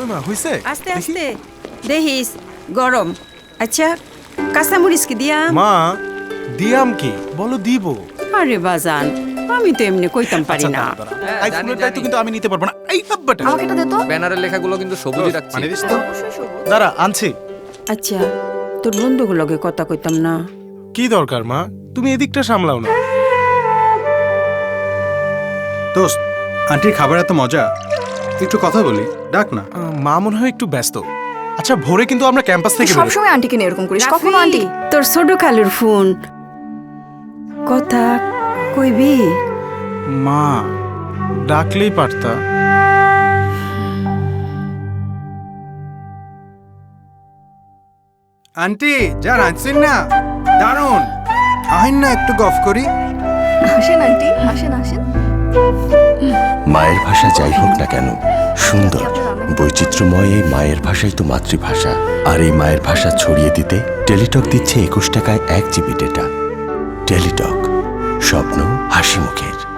ওই মা হইছে আস্তে আস্তে। দেখিস গরম আচ্ছা কাঁচামরিচ কি দিয়া মা দিয়াম কি? বলো দিব। আরে বাজান আমি তো এমনি কইতাম পারি আচ্ছা, না। কিন্তু আমি নিতে পারব না। এই আমাকে এটা দে তো। ব্যানারের লেখাগুলো কিন্তু সবুজই রাখছি। মানে দিস তো। দাঁড়া আনছি। আচ্ছা তোর বন্ধুগুলোকে কথা কইতাম না। কি দরকার মা? তুমি এদিকটা সামলাও না। দোস্ত আন্টির খাবার এত মজা। একটু কথা বলি ডাক না। মা মনে হয় একটু ব্যস্ত। আচ্ছা ভোরে কিন্তু আমরা ক্যাম্পাস থেকে বেরোই। সবসময় আন্টিকে নিয়ে এরকম করিস। কখনো আন্টি তোর ছোট খালুর ফোন কথা কইবি? মা ডাকলেই পারতা। আন্টি যা রাঁধছেন না? দারুণ। আহেন না একটু গফ করি। হাসেন আন্টি হাসেন হাসেন মায়ের ভাষা যাই হোক না কেন, সুন্দর, বৈচিত্র্যময় এই মায়ের ভাষাই তো মাতৃভাষা। আর এই মায়ের ভাষা ছড়িয়ে দিতে টেলিটক দিচ্ছে একুশ টাকায় এক জিবি ডেটা। টেলিটক, স্বপ্ন হাসি মুখের